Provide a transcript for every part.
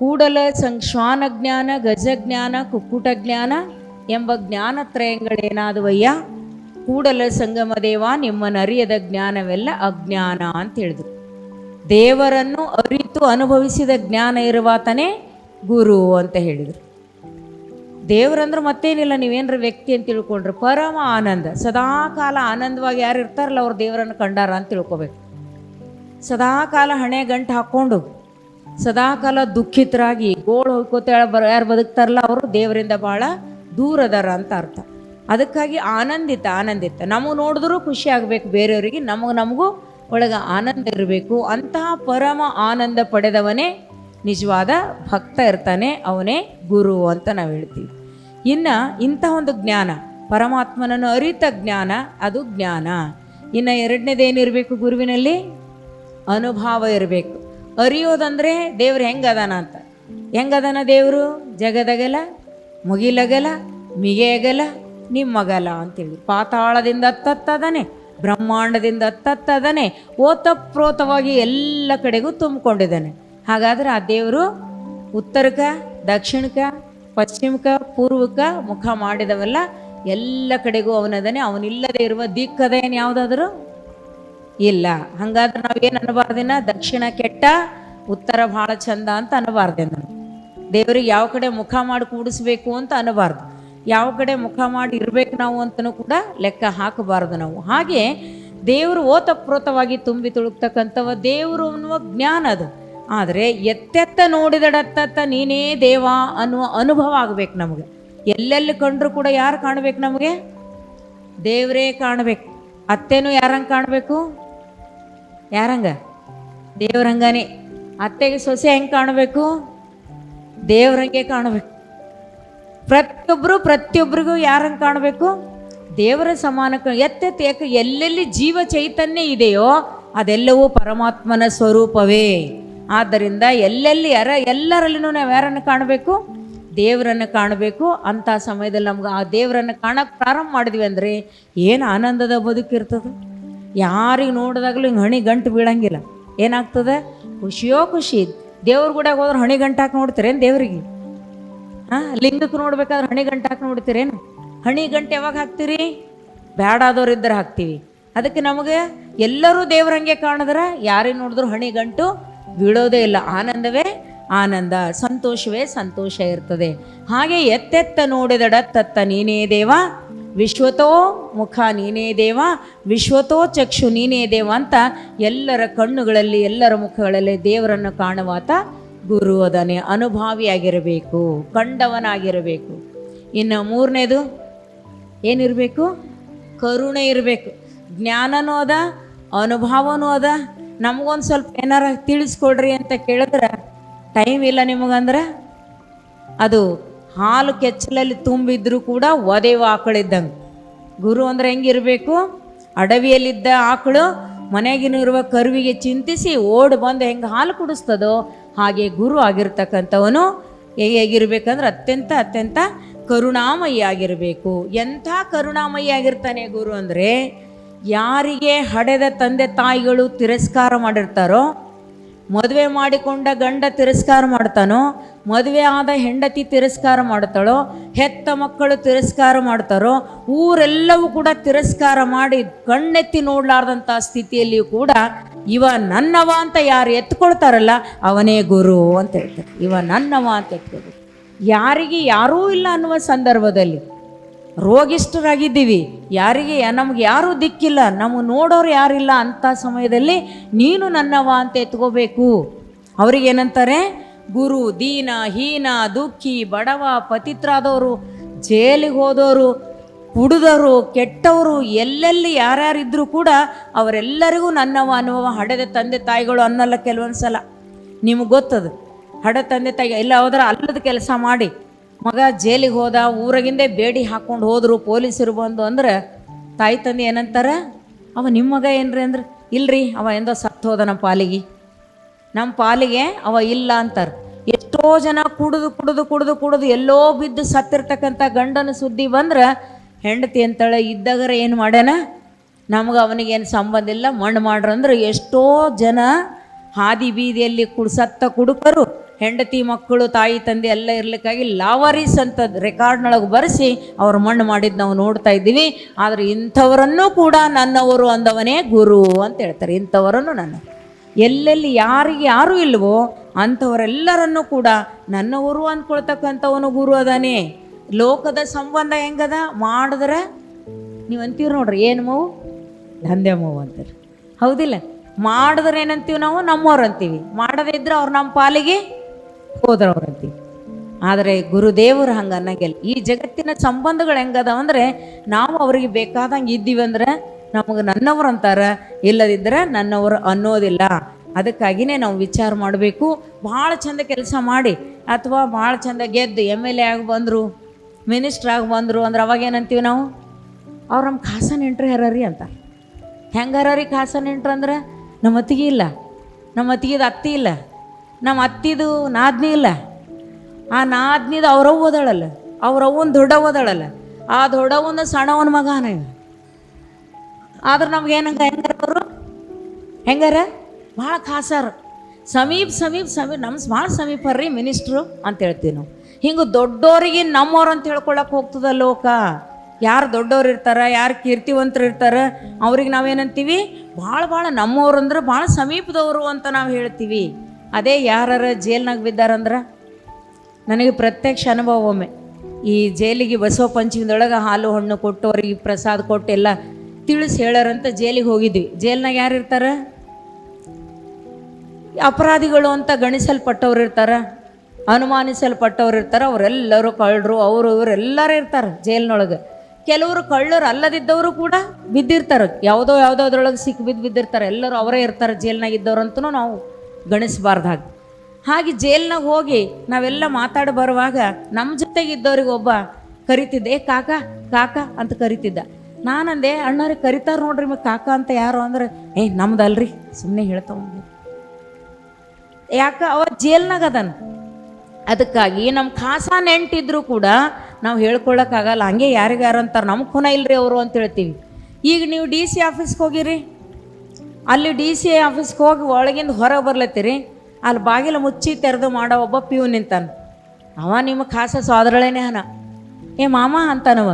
ಕೂಡಲ ಸಂ ಶ್ವಾನಜ್ಞಾನ ಗಜಜ್ಞಾನ ಕುಕ್ಕುಟ ಜ್ಞಾನ ಎಂಬ ಜ್ಞಾನತ್ರಯಗಳೇನಾದವಯ್ಯ ಕೂಡಲ ಸಂಗಮ ದೇವ ನಿಮ್ಮನ್ನರಿಯದ ಜ್ಞಾನವೆಲ್ಲ ಅಜ್ಞಾನ ಅಂತ ಹೇಳಿದ್ರು. ದೇವರನ್ನು ಅರಿತು ಅನುಭವಿಸಿದ ಜ್ಞಾನ ಇರುವಾತನೇ ಗುರು ಅಂತ ಹೇಳಿದರು. ದೇವರಂದ್ರೆ ಮತ್ತೇನಿಲ್ಲ, ನೀವೇನರ ವ್ಯಕ್ತಿ ಅಂತ ತಿಳ್ಕೊಂಡ್ರೆ. ಪರಮ ಆನಂದ ಸದಾಕಾಲ ಆನಂದವಾಗಿ ಯಾರು ಇರ್ತಾರಲ್ಲ, ಅವ್ರು ದೇವರನ್ನು ಕಂಡಾರ ಅಂತ ತಿಳ್ಕೊಬೇಕು. ಸದಾಕಾಲ ಹಣೆ ಗಂಟು ಹಾಕ್ಕೊಂಡು ಸದಾ ಕಾಲ ದುಃಖಿತರಾಗಿ ಗೋಳು ಹೋಗ್ಕೋತ ಬರ, ಯಾರು ಬದುಕ್ತಾರಲ್ಲ ಅವರು ದೇವರಿಂದ ಭಾಳ ದೂರದಾರ ಅಂತ ಅರ್ಥ. ಅದಕ್ಕಾಗಿ ಆನಂದಿತ ಆನಂದಿತ. ನಮಗೆ ನೋಡಿದ್ರೂ ಖುಷಿ ಆಗಬೇಕು ಬೇರೆಯವರಿಗೆ, ನಮಗೆ ನಮಗೂ ಒಳಗೆ ಆನಂದ ಇರಬೇಕು. ಅಂತಹ ಪರಮ ಆನಂದ ಪಡೆದವನೇ ನಿಜವಾದ ಭಕ್ತ ಇರ್ತಾನೆ ಅವನೇ ಗುರು ಅಂತ ನಾವು ಹೇಳ್ತೀವಿ. ಇನ್ನು ಇಂಥ ಒಂದು ಜ್ಞಾನ, ಪರಮಾತ್ಮನನ್ನು ಅರಿತ ಜ್ಞಾನ, ಅದು ಜ್ಞಾನ. ಇನ್ನು ಎರಡನೇದೇನಿರಬೇಕು ಗುರುವಿನಲ್ಲಿ? ಅನುಭವ ಇರಬೇಕು. ಅರಿಯೋದಂದ್ರೆ ದೇವ್ರು ಹೆಂಗದಾನ ಅಂತ. ಹೆಂಗದಾನ ದೇವರು? ಜಗದಗಲ, ಮುಗಿಲಗಲ ಮಿಗೆಯಗಲ ನಿಮ್ಮಗಲ ಅಂತೇಳಿ. ಪಾತಾಳದಿಂದ ಅತ್ತತ್ತದನೆ ಬ್ರಹ್ಮಾಂಡದಿಂದ ಅತ್ತತ್ತದನೆ ಓತಪ್ರೋತವಾಗಿ ಎಲ್ಲ ಕಡೆಗೂ ತುಂಬಿಕೊಂಡಿದ್ದಾನೆ. ಹಾಗಾದ್ರೆ ಆ ದೇವರು ಉತ್ತರಕ, ದಕ್ಷಿಣಕ, ಪಶ್ಚಿಮಕ, ಪೂರ್ವಕ ಮುಖ ಮಾಡಿದವಲ್ಲ, ಎಲ್ಲ ಕಡೆಗೂ ಅವನದಾನೆ, ಅವನಿಲ್ಲದೆ ಇರುವ ದಿಕ್ಕದೇನು ಯಾವುದಾದ್ರು? ಇಲ್ಲ. ಹಂಗಾದ್ರೆ ನಾವೇನು ಅನ್ನಬಾರ್ದಿನ ದಕ್ಷಿಣ ಕೆಟ್ಟ, ಉತ್ತರ ಭಾಳ ಚಂದ ಅಂತ ಅನ್ನಬಾರ್ದೆ ನಾನು. ದೇವರಿಗೆ ಯಾವ ಕಡೆ ಮುಖ ಮಾಡಿ ಕೂಡಿಸ್ಬೇಕು ಅಂತ ಅನ್ನಬಾರ್ದು ಯಾವ ಕಡೆ ಮುಖ ಮಾಡಿ ಇರಬೇಕು ನಾವು ಅಂತಲೂ ಕೂಡ ಲೆಕ್ಕ ಹಾಕಬಾರ್ದು ನಾವು. ಹಾಗೆ ದೇವರು ಓತಪ್ರೋತವಾಗಿ ತುಂಬಿ ತುಳುಕ್ತಕ್ಕಂಥವ ದೇವರು ಅನ್ನುವ ಜ್ಞಾನ ಅದು. ಆದರೆ ಎತ್ತೆತ್ತ ನೋಡಿದಡತ್ತತ್ತ ನೀನೇ ದೇವ ಅನ್ನುವ ಅನುಭವ ಆಗ್ಬೇಕು ನಮಗೆ. ಎಲ್ಲೆಲ್ಲಿ ಕಂಡರೂ ಕೂಡ ಯಾರು ಕಾಣ್ಬೇಕು ನಮಗೆ? ದೇವರೇ ಕಾಣ್ಬೇಕು. ಅತ್ತೆನೂ ಯಾರಂಗೆ ಕಾಣಬೇಕು? ಯಾರಂಗ ದೇವರಂಗನೆ ಅತ್ತೆಗೆ ಸೊಸೆ ಹೆಂಗೆ ಕಾಣಬೇಕು? ದೇವ್ರಂಗೆ ಕಾಣಬೇಕು. ಪ್ರತಿಯೊಬ್ಬರು ಪ್ರತಿಯೊಬ್ಬರಿಗೂ ಯಾರಂಗೆ ಕಾಣಬೇಕು? ದೇವರ ಸಮಾನ ಕ- ಎತ್ತೆತ್ತು ಯಾಕೆ ಎಲ್ಲೆಲ್ಲಿ ಜೀವ ಚೈತನ್ಯ ಇದೆಯೋ ಅದೆಲ್ಲವೂ ಪರಮಾತ್ಮನ ಸ್ವರೂಪವೇ. ಆದ್ದರಿಂದ ಎಲ್ಲೆಲ್ಲಿ ಯಾರ, ಎಲ್ಲರಲ್ಲಿನೂ ನಾವು ಯಾರನ್ನು ಕಾಣಬೇಕು? ದೇವರನ್ನು ಕಾಣಬೇಕು. ಅಂಥ ಸಮಯದಲ್ಲಿ ನಮ್ಗೆ ಆ ದೇವರನ್ನು ಕಾಣಕ್ಕೆ ಪ್ರಾರಂಭ ಮಾಡಿದ್ವಿ ಅಂದರೆ ಏನು ಆನಂದದ ಬದುಕಿರ್ತದೆ? ಯಾರಿಗೆ ನೋಡಿದಾಗಲೂ ಹಿಂಗೆ ಹಣಿ ಗಂಟು ಬೀಳಂಗಿಲ್ಲ. ಏನಾಗ್ತದೆ? ಖುಷಿಯೋ ಖುಷಿ. ದೇವ್ರ ಕೂಡ ಹೋದ್ರೆ ಹಣಿ ಗಂಟು ಹಾಕಿ ನೋಡ್ತೀರೇನು ದೇವರಿಗೆ? ಹಾಂ ಲಿಂಗಕ್ಕೆ ನೋಡ್ಬೇಕಾದ್ರೆ ಹಣಿ ಗಂಟು ನೋಡ್ತೀರೇನು? ಹಣಿ ಗಂಟು ಯಾವಾಗ ಹಾಕ್ತೀರಿ? ಬೇಡಾದವ್ರು ಇದ್ದರೆ ಹಾಕ್ತೀವಿ. ಅದಕ್ಕೆ ನಮಗೆ ಎಲ್ಲರೂ ದೇವ್ರಂಗೆ ಕಾಣಿದ್ರೆ ಯಾರಿಗೆ ನೋಡಿದ್ರು ಹಣಿ ಗಂಟು ಬೀಳೋದೇ ಇಲ್ಲ. ಆನಂದವೇ ಆನಂದ, ಸಂತೋಷವೇ ಸಂತೋಷ ಇರ್ತದೆ. ಹಾಗೆ ಎತ್ತೆತ್ತ ನೋಡಿದಡ ತತ್ತ ನೀನೇ ದೇವ. ವಿಶ್ವತೋ ಮುಖ ನೀನೇ ದೇವ, ವಿಶ್ವತೋ ಚಕ್ಷು ನೀನೇ ದೇವ ಅಂತ ಎಲ್ಲರ ಕಣ್ಣುಗಳಲ್ಲಿ, ಎಲ್ಲರ ಮುಖಗಳಲ್ಲಿ ದೇವರನ್ನು ಕಾಣುವಾತ ಗುರು ಅದನೆ. ಅನುಭಾವಿಯಾಗಿರಬೇಕು, ಕಂಡವನಾಗಿರಬೇಕು. ಇನ್ನು ಮೂರನೇದು, ಏನಿರಬೇಕು? ಕರುಣೆ ಇರಬೇಕು. ಜ್ಞಾನನೂ ಅದ, ಅನುಭವನೂ ಅದ. ನಮಗೊಂದು ಸ್ವಲ್ಪ ಏನಾರ ತಿಳಿಸ್ಕೊಡ್ರಿ ಅಂತ ಕೇಳಿದ್ರೆ, ಟೈಮ್ ಇಲ್ಲ ನಿಮಗಂದ್ರೆ ಅದು ಹಾಲು ಕೆಚ್ಚಲಲ್ಲಿ ತುಂಬಿದ್ರೂ ಕೂಡ ಒದೆವ ಆಕಳಿದ್ದಂಗೆ ಗುರು ಅಂದ್ರೆ ಹೆಂಗಿರಬೇಕು? ಅಡವಿಯಲ್ಲಿದ್ದ ಆಕಳು ಮನೆಗಿನಿರುವ ಕರುವಿಗೆ ಚಿಂತಿಸಿ ಓಡ್ ಬಂದು ಹೆಂಗೆ ಹಾಲು ಕುಡಿಸ್ತದೋ ಹಾಗೆ ಗುರು ಆಗಿರ್ತಕ್ಕಂಥವನು ಹೇಗೆ ಹೇಗಿರ್ಬೇಕಂದ್ರೆ ಅತ್ಯಂತ ಅತ್ಯಂತ ಕರುಣಾಮಯಿ ಆಗಿರಬೇಕು. ಎಂಥ ಕರುಣಾಮಯಿ ಆಗಿರ್ತಾನೆ ಗುರು ಅಂದರೆ, ಯಾರಿಗೆ ಹಡೆದ ತಂದೆ ತಾಯಿಗಳು ತಿರಸ್ಕಾರ ಮಾಡಿರ್ತಾರೋ ಮದುವೆ ಮಾಡಿಕೊಂಡ ಗಂಡ ತಿರಸ್ಕಾರ ಮಾಡ್ತಾನೋ, ಮದುವೆ ಆದ ಹೆಂಡತಿ ತಿರಸ್ಕಾರ ಮಾಡ್ತಾಳೋ, ಹೆತ್ತ ಮಕ್ಕಳು ತಿರಸ್ಕಾರ ಮಾಡ್ತಾರೋ, ಊರೆಲ್ಲವೂ ಕೂಡ ತಿರಸ್ಕಾರ ಮಾಡಿ ಕಣ್ಣೆತ್ತಿ ನೋಡಲಾರ್ದಂಥ ಸ್ಥಿತಿಯಲ್ಲಿಯೂ ಕೂಡ ಇವ ನನ್ನವ ಅಂತ ಯಾರು ಎತ್ಕೊಳ್ತಾರಲ್ಲ, ಅವನೇ ಗುರು ಅಂತ ಹೇಳ್ತಾರೆ. ಇವ ನನ್ನವ ಅಂತ ಎತ್ಕೊಳ್ತಾರೆ ಯಾರಿಗೆ ಯಾರೂ ಇಲ್ಲ ಅನ್ನುವ ಸಂದರ್ಭದಲ್ಲಿ ರೋಗಿಷ್ಠರಾಗಿದ್ದೀವಿ. ಯಾರಿಗೆ ನಮ್ಗೆ ಯಾರೂ ದಿಕ್ಕಿಲ್ಲ. ನಮ್ಗೆ ನೋಡೋರು ಯಾರಿಲ್ಲ ಅಂತ ಸಮಯದಲ್ಲಿ ನೀನು ನನ್ನವ ಅಂತ ಎತ್ಕೋಬೇಕು. ಅವ್ರಿಗೆ ಏನಂತಾರೆ ಗುರು, ದೀನ, ಹೀನ, ದುಃಖಿ, ಬಡವ ಪತಿತ್ರಾದವರು ಜೈಲಿಗೆ ಹೋದವರು ಕುಡಿದವರು ಕೆಟ್ಟವರು ಎಲ್ಲೆಲ್ಲಿ ಯಾರ್ಯಾರಿದ್ರೂ ಕೂಡ ಅವರೆಲ್ಲರಿಗೂ ನನ್ನವ ಅನ್ನುವ ಹಡೆದ ತಂದೆ ತಾಯಿಗಳು ಅನ್ನಲ್ಲ ಕೆಲವೊಂದು ಸಲ ನಿಮಗೆ ಗೊತ್ತದು. ಹಡ ತಂದೆ ತಾಯಿ ಎಲ್ಲ ಹೋದ್ರೆ ಅಲ್ಲದ ಕೆಲಸ ಮಾಡಿ. ಮಗ ಜೈಲಿಗೆ ಹೋದ, ಊರಾಗಿಂದೇ ಬೇಡಿ ಹಾಕ್ಕೊಂಡು ಹೋದ್ರು ಪೊಲೀಸರು ಬಂದು ಅಂದ್ರೆ, ತಾಯಿ ತಂದೆ ಏನಂತಾರ? ಅವ ನಿಮ್ಮ ಮಗ ಏನ್ರಿ ಅಂದ್ರೆ, ಇಲ್ರಿ, ಅವ ಎಂದೋ ಸತ್ತು ಹೋದ ನಮ್ಮ ಪಾಲಿಗೆ. ನಮ್ಮ ಪಾಲಿಗೆ ಅವ ಇಲ್ಲ ಅಂತಾರೆ. ಎಷ್ಟೋ ಜನ ಕುಡಿದು ಕುಡಿದು ಕುಡಿದು ಕುಡಿದು ಎಲ್ಲೋ ಬಿದ್ದು ಸತ್ತಿರ್ತಕ್ಕಂಥ ಗಂಡನ ಸುದ್ದಿ ಬಂದ್ರೆ, ಹೆಂಡತಿ ಅಂತಳೆ ಇದ್ದಾಗರ ಏನು ಮಾಡ್ಯಾನ? ನಮ್ಗೆ ಅವನಿಗೇನು ಸಂಬಂಧ ಇಲ್ಲ, ಮಣ್ಣು ಮಾಡ್ರಂದ್ರೆ ಎಷ್ಟೋ ಜನ ಹಾದಿ ಬೀದಿಯಲ್ಲಿ ಕುಡ್ ಸತ್ತ ಕುಡುಕರು ಹೆಂಡತಿ ಮಕ್ಕಳು, ತಾಯಿ, ತಂದೆ ಎಲ್ಲ ಇರಲಿಕ್ಕಾಗಿ ಲಾವರೀಸ್ ಅಂತ ರೆಕಾರ್ಡ್ನೊಳಗೆ ಬರೆಸಿ ಅವ್ರ ಮಣ್ಣು ಮಾಡಿದ್ದು ನಾವು ನೋಡ್ತಾ ಇದ್ದೀವಿ. ಆದರೆ ಇಂಥವರನ್ನೂ ಕೂಡ ನನ್ನವರು ಅಂದವನೇ ಗುರು ಅಂತ ಹೇಳ್ತಾರೆ. ಇಂಥವರನ್ನು ನಾನು. ಎಲ್ಲೆಲ್ಲಿ ಯಾರಿಗೆ ಯಾರೂ ಇಲ್ವೋ ಅಂಥವರೆಲ್ಲರನ್ನು ಕೂಡ ನನ್ನವರು ಅಂದ್ಕೊಳ್ತಕ್ಕಂಥವನು ಗುರು ಅದಾನೆ. ಲೋಕದ ಸಂಬಂಧ ಹೆಂಗದ? ಮಾಡಿದ್ರೆ ನೀವು ಅಂತೀವಿ ನೋಡ್ರಿ, ಏನು ಮೌ? ದಂಧೆ ಮೌ ಅಂತಾರೆ. ಹೌದಿಲ್ಲ? ಮಾಡಿದ್ರೆ ಏನಂತೀವಿ ನಾವು? ನಮ್ಮವ್ರು ಅಂತೀವಿ. ಮಾಡದಿದ್ರೆ ಅವ್ರು ನಮ್ಮ ಪಾಲಿಗೆ ಹೋದ್ರವ್ರು ಅಂತೀವಿ ಆದರೆ ಗುರುದೇವರು ಹಂಗೆ ಅನ್ನಂಗಿಲ್ಲ ಈ ಜಗತ್ತಿನ ಸಂಬಂಧಗಳು ಹೆಂಗದಾವ ಅಂದರೆ ನಾವು ಅವ್ರಿಗೆ ಬೇಕಾದಂಗೆ ಇದ್ದೀವಿ ಅಂದ್ರೆ ನಮಗೆ ನನ್ನವ್ರು ಅಂತಾರೆ ಇಲ್ಲದಿದ್ದರೆ ನನ್ನವರು ಅನ್ನೋದಿಲ್ಲ. ಅದಕ್ಕಾಗಿಯೇ ನಾವು ವಿಚಾರ ಮಾಡಬೇಕು. ಭಾಳ ಚಂದ ಕೆಲಸ ಮಾಡಿ, ಅಥವಾ ಭಾಳ ಚಂದ ಗೆದ್ದು ಎಂ ಎಲ್ ಎ ಆಗಿ ಬಂದರು ಆಗಿ ಬಂದರು ಅಂದ್ರೆ ಅವಾಗ ಏನಂತೀವಿ ನಾವು? ಅವ್ರು ನಮ್ಮ ಖಾಸ ನೆಂಟ್ರು ಹೆರರಿ ಅಂತ ಹೆಂಗೆ ರೀ ಖಾಸ ನೆಂಟ್ರು ಅಂದ್ರೆ? ನಮ್ಮ ಅತ್ತಿಗೆ ಇಲ್ಲ. ನಮ್ಮ ಅತ್ತಿಗೆದು ಅತ್ತಿ ಇಲ್ಲ. ನಮ್ಮ ಅತ್ತಿದು ನಾದ್ನಿ ಇಲ್ಲ. ಆ ನಾದ್ನಿದು ಅವ್ರವ್ವ ಓದಾಳಲ್ಲ ಅವ್ರವ್ವನ ದೊಡ್ಡವ್ ಓದಾಳಲ್ಲ ಆ ದೊಡ್ಡವನ ಸಣ್ಣವನ ಮಗನ ಆದ್ರೆ ನಮ್ಗೆ ಏನಂಗ ಹೆಂಗಾರ ಅವರು? ಹೆಂಗಾರ? ಭಾಳ ಖಾಸಾರ. ಸಮೀಪ ಸಮೀಪ ಸಮೀಪ ನಮ್ಮ ಭಾಳ ಸಮೀಪ ರೀ ಮಿನಿಸ್ಟ್ರು ಅಂತ ಹೇಳ್ತೀವಿ ನಾವು. ಹಿಂಗೆ ದೊಡ್ಡೋರಿಗೆ ನಮ್ಮವ್ರು ಅಂತ ಹೇಳ್ಕೊಳಕ್ಕೆ ಹೋಗ್ತದ ಲೋಕ. ಯಾರು ದೊಡ್ಡವ್ರು ಇರ್ತಾರ, ಯಾರು ಕೀರ್ತಿವಂತರು ಇರ್ತಾರ, ಅವ್ರಿಗೆ ನಾವೇನಂತೀವಿ ಭಾಳ ಭಾಳ ನಮ್ಮವ್ರು ಅಂದ್ರೆ ಭಾಳ ಸಮೀಪದವರು ಅಂತ ನಾವು ಹೇಳ್ತೀವಿ. ಅದೇ ಯಾರು ಜೇಲ್ನಾಗ ಬಿದ್ದಾರಂದ್ರೆ? ನನಗೆ ಪ್ರತ್ಯಕ್ಷ ಅನುಭವ ಒಮ್ಮೆ. ಈ ಜೈಲಿಗೆ ಬಸವ ಪಂಚಮಿದೊಳಗೆ ಹಾಲು, ಹಣ್ಣು ಕೊಟ್ಟು ಅವ್ರಿಗೆ ಪ್ರಸಾದ ಕೊಟ್ಟು ಎಲ್ಲ ತಿಳಿಸಿ ಹೇಳಾರಂತ ಜೈಲಿಗೆ ಹೋಗಿದ್ವಿ. ಜೈಲ್ನಾಗ ಯಾರು ಇರ್ತಾರೆ? ಅಪರಾಧಿಗಳು ಅಂತ ಗಣಿಸಲ್ಪಟ್ಟವ್ರು ಇರ್ತಾರೆ, ಅನುಮಾನಿಸಲ್ಪಟ್ಟವ್ರು ಇರ್ತಾರೆ, ಅವರೆಲ್ಲರೂ ಕಳ್ಳರು, ಅವರು, ಇವರು ಎಲ್ಲರೂ ಇರ್ತಾರೆ ಜೈಲಿನೊಳಗೆ. ಕೆಲವರು ಕಳ್ಳರು ಅಲ್ಲದಿದ್ದವರು ಕೂಡ ಬಿದ್ದಿರ್ತಾರೆ. ಯಾವುದೋ ಯಾವುದೋ ಅದ್ರೊಳಗೆ ಸಿಕ್ಕಿ ಬಿದ್ದು ಬಿದ್ದಿರ್ತಾರೆ. ಎಲ್ಲರೂ ಅವರೇ ಇರ್ತಾರೆ ಜೈಲ್ನಾಗಿದ್ದವ್ರಂತೂ ನಾವು ಗಣಿಸಬಾರ್ದು ಹಾಗೆ ಜೇಲ್ನಾಗ ಹೋಗಿ ನಾವೆಲ್ಲ ಮಾತಾಡಿ ಬರುವಾಗ ನಮ್ಮ ಜೊತೆಗಿದ್ದವ್ರಿಗೆ ಒಬ್ಬ ಕರಿತಿದ್ದೆ "ಏ ಕಾಕ ಕಾಕ ಅಂತ ಕರಿತಿದ್ದ. ನಾನಂದೆ ಅಣ್ಣವ್ರಿಗೆ ಕರಿತಾರೆ ನೋಡ್ರಿ ಮ ಕಾಕ ಅಂತ ಯಾರು? ಅಂದ್ರೆ, ಏ, ನಮ್ದಲ್ರಿ ಸುಮ್ಮನೆ ಹೇಳ್ತಾವ ಯಾಕ, ಅವ ಜೇಲ್ನಾಗ ಅದಾನ. ಅದಕ್ಕಾಗಿ ನಮ್ಮ ಖಾಸ ನೆಂಟಿದ್ರು ಕೂಡ ನಾವು ಹೇಳ್ಕೊಳಕ್ಕಾಗಲ್ಲ ಹಂಗೆ ಯಾರಿಗಾರು ಅಂತಾರೆ ನಮ್ಮ ಖುನ ಇಲ್ರಿ ಅವರು ಅಂತ ಹೇಳ್ತೀವಿ. ಈಗ ನೀವು ಡಿ ಸಿ ಆಫೀಸ್ಗೆ ಹೋಗಿರಿ. ಅಲ್ಲಿ ಡಿ ಸಿ ಆಫೀಸ್ಗೆ ಹೋಗಿ ಒಳಗಿಂದ ಹೊರಗೆ ಬರ್ಲತ್ತೀರಿ. ಅಲ್ಲಿ ಬಾಗಿಲು ಮುಚ್ಚಿ ತೆರೆದು ಮಾಡೋ ಒಬ್ಬ ಪ್ಯೂ ನಿಂತಾನ. ಅವ ನಿಮ್ಮ ಖಾಸ ಸೋದರಳೇನೆ ಹನ. ಏ ಮಾಮ ಅಂತಾನವ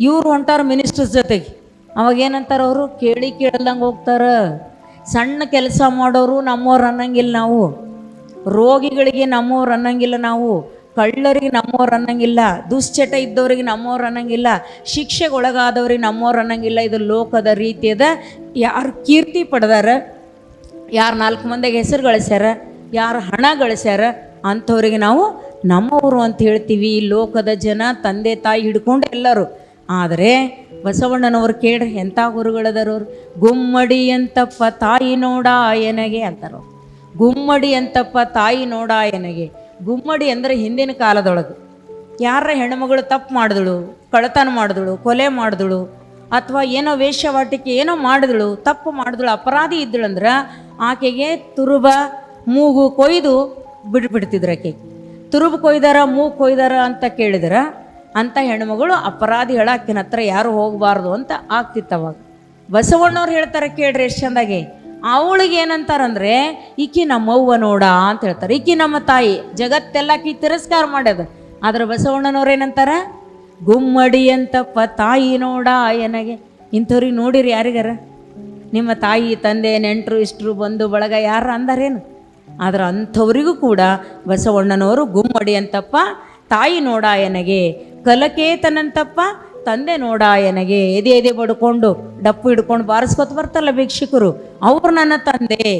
ಇವ್ರು ಹೊಂಟಾರ ಮಿನಿಸ್ಟರ್ಸ್ ಜೊತೆಗೆ. ಅವಾಗ ಏನಂತಾರ ಅವರು? ಕೇಳಿ ಕೇಳ್ದಂಗೆ ಹೋಗ್ತಾರ. ಸಣ್ಣ ಕೆಲಸ ಮಾಡೋರು ನಮ್ಮವ್ರು ಅನ್ನಂಗಿಲ್ಲ ನಾವು. ರೋಗಿಗಳಿಗೆ ನಮ್ಮವ್ರು ಅನ್ನಂಗಿಲ್ಲ ನಾವು. ಕಳ್ಳರಿಗೆ ನಮ್ಮವ್ರು ಅನ್ನಂಗಿಲ್ಲ, ದುಶ್ಚಟ ಇದ್ದವ್ರಿಗೆ ನಮ್ಮವ್ರು ಅನ್ನಂಗಿಲ್ಲ ಶಿಕ್ಷೆಗೆ ಒಳಗಾದವ್ರಿಗೆ ನಮ್ಮವ್ರು ಅನ್ನಂಗಿಲ್ಲ, ಇದು ಲೋಕದ ರೀತಿಯದ ಯಾರು ಕೀರ್ತಿ ಪಡೆದಾರ, ಯಾರು ನಾಲ್ಕು ಮಂದಿಗೆ ಹೆಸರು ಗಳಿಸ್ಯಾರ, ಯಾರು ಹಣ ಗಳಿಸ್ಯಾರ, ಅಂಥವ್ರಿಗೆ ನಾವು ನಮ್ಮವರು ಅಂತ ಹೇಳ್ತೀವಿ. ಲೋಕದ ಜನ ತಂದೆ ತಾಯಿ ಹಿಡ್ಕೊಂಡು ಎಲ್ಲರೂ. ಆದರೆ ಬಸವಣ್ಣನವ್ರು ಕೇಳ್ರಿ ಎಂಥ ಗುರುಗಳದರವ್ರು ಗುಮ್ಮಡಿ ಅಂತಪ್ಪ ತಾಯಿ ನೋಡಾಯನಗೆ ಅಂತಾರವ್ರು ಗುಮ್ಮಡಿ ಅಂತಪ್ಪ ತಾಯಿ ನೋಡಾಯನಗೆ? ಗುಮ್ಮಡಿ ಅಂದರೆ ಹಿಂದಿನ ಕಾಲದೊಳಗೆ. ಯಾರ ಹೆಣ್ಮಗಳು ತಪ್ಪು ಮಾಡಿದಳು ಕಳತನ ಮಾಡಿದಳು, ಕೊಲೆ ಮಾಡಿದಳು, ಅಥವಾ ಏನೋ ವೇಶ್ಯವಾಟಿಕೆ ಏನೋ ಮಾಡಿದಳು, ತಪ್ಪು ಮಾಡಿದಳು, ಅಪರಾಧಿ ಇದ್ದಳಂದ್ರೆ ಆಕೆಗೆ ತುರುಬ ಮೂಗು ಕೊಯ್ದು ಬಿಟ್ಬಿಡ್ತಿದ್ರು ಆಕೆ ತುರುಬು ಕೊಯ್ದಾರ, ಮೂಗು ಕೊಯ್ದಾರ ಅಂತ ಕೇಳಿದ್ರೆ, ಅಂಥ ಹೆಣ್ಮಗಳು ಅಪರಾಧಿ ಆಕಿನ ಹತ್ರ ಯಾರು ಹೋಗಬಾರ್ದು ಅಂತ ಆಗ್ತಿತ್ತು ಅವಾಗ. ಬಸವಣ್ಣವ್ರು ಹೇಳ್ತಾರೆ, ಕೇಳ್ರಿ ಎಷ್ಟು ಚಂದಾಗಿ. ಅವಳಿಗೆ ಏನಂತಾರಂದ್ರೆ, ಈಕಿ ನಮ್ಮವ್ವ ನೋಡ ಅಂತ ಹೇಳ್ತಾರೆ. ಈಕಿ ನಮ್ಮ ತಾಯಿ. ಜಗತ್ತೆಲ್ಲ ಆಕಿ ತಿರಸ್ಕಾರ ಮಾಡ್ಯದ. ಆದ್ರೆ ಬಸವಣ್ಣನವ್ರು ಏನಂತಾರ? ಗುಮ್ಮಡಿ ಅಂತಪ್ಪ ತಾಯಿ ನೋಡ ಎನಗೆ. ಇಂಥವ್ರಿಗೆ ನೋಡಿರಿ ಯಾರಿಗಾರ? ನಿಮ್ಮ ತಾಯಿ, ತಂದೆ, ನೆಂಟರು, ಇಷ್ಟರು, ಬಂಧು, ಬಳಗ ಯಾರ ಅಂದಾರೇನು? ಆದ್ರೆ ಅಂಥವರಿಗೂ ಕೂಡ ಬಸವಣ್ಣನವರು ಗುಮ್ಮಡಿ ಅಂತಪ್ಪ ತಾಯಿ ನೋಡಾಯನಗೆ ಕಲಕೇತನಂತಪ್ಪ ತಂದೆ ನೋಡಾಯನಗೆ ಎದೆ ಎದೆ ಬಡ್ಕೊಂಡು, ಡಪ್ಪು ಹಿಡ್ಕೊಂಡು ಬಾರಿಸ್ಕೊತ ಬರ್ತಲ್ಲ ಭಿಕ್ಷುಕರು. ಅವ್ರು ನನ್ನ ತಂದೆ.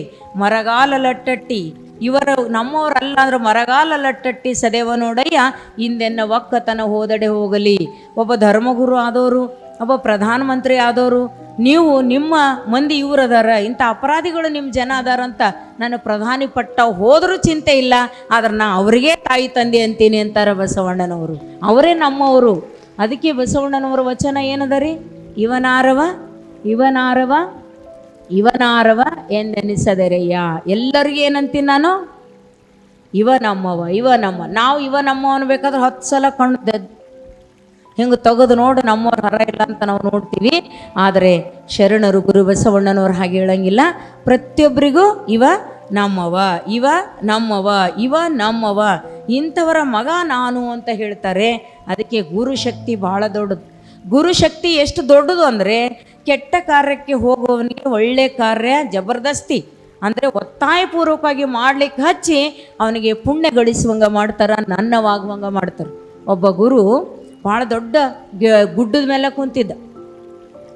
ಮರಗಾಲ ಲಟ್ಟಟ್ಟಿ. ಇವರ ನಮ್ಮವರಲ್ಲ ಅಂದ್ರೆ ಮರಗಾಲ ಲಟ್ಟಟ್ಟಿ ಸದೇವ ನೋಡಯ್ಯ, ಹಿಂದೆನ್ನ ಒಕ್ಕತನ ಹೋದಡೆ ಹೋಗಲಿ. ಒಬ್ಬ ಧರ್ಮಗುರು ಆದವರು ಒಬ್ಬ ಪ್ರಧಾನಮಂತ್ರಿ ಆದವರು ನೀವು ನಿಮ್ಮ ಮಂದಿ ಇವರದಾರ ಇಂಥ ಅಪರಾಧಿಗಳು ನಿಮ್ಮ ಜನ ಅದಾರ ಅಂತ ನಾನು ಪ್ರಧಾನಿ ಪಟ್ಟ ಹೋದರೂ ಚಿಂತೆ ಇಲ್ಲ. ಆದ್ರೆ ನಾ ಅವರಿಗೇ ತಾಯಿ ತಂದೆ ಅಂತೀನಿ ಅಂತಾರೆ ಬಸವಣ್ಣನವರು. ಅವರೇ ನಮ್ಮವರು. ಅದಕ್ಕೆ ಬಸವಣ್ಣನವರ ವಚನ ಏನದ ರೀ ಇವನಾರವ ಇವನಾರವ ಇವನಾರವ ಎಂದೆನಿಸದೆರಯ್ಯ ಎಲ್ಲರಿಗೂ ಏನಂತೀನಿ ನಾನು? ಇವ ನಮ್ಮವ ಇವ ನಮ್ಮ ನಾವು ಇವ ನಮ್ಮ ಅನ್ಬೇಕಾದ್ರೆ ಹತ್ತು ಸಲ ಕಣ್ಣು ಹಿಂಗೆ ತೆಗೆದು ನೋಡು ನಮ್ಮವ್ರು ಹೊರ ಇಲ್ಲ ಅಂತ ನಾವು ನೋಡ್ತೀವಿ. ಆದರೆ ಶರಣರು ಗುರು ಬಸವಣ್ಣನವ್ರು ಹಾಗೆ ಹೇಳಂಗಿಲ್ಲ. ಪ್ರತಿಯೊಬ್ಬರಿಗೂ ಇವ ನಮ್ಮವ, ಇವ ನಮ್ಮವ ಇವ ನಮ್ಮವ, ಇಂಥವರ ಮಗ ನಾನು ಅಂತ ಹೇಳ್ತಾರೆ. ಅದಕ್ಕೆ ಗುರು ಶಕ್ತಿ ಬಹಳ ದೊಡ್ಡದು. ಗುರು ಶಕ್ತಿ ಎಷ್ಟು ದೊಡ್ಡದು ಅಂದರೆ ಕೆಟ್ಟ ಕಾರ್ಯಕ್ಕೆ ಹೋಗುವವನಿಗೆ ಒಳ್ಳೆ ಕಾರ್ಯ ಜಬರ್ದಸ್ತಿ. ಅಂದರೆ ಒತ್ತಾಯಪೂರ್ವಕವಾಗಿ ಮಾಡ್ಲಿಕ್ಕೆ ಹಚ್ಚಿ ಅವನಿಗೆ ಪುಣ್ಯ ಗಳಿಸುವಂಗ ಮಾಡ್ತಾರ, ನನ್ನವಾಗುವಂಗ ಮಾಡ್ತಾರೆ. ಒಬ್ಬ ಗುರು ಭಾಳ ದೊಡ್ಡ ಗುಡ್ಡದ ಮೇಲೆ ಕುಂತಿದ್ದ.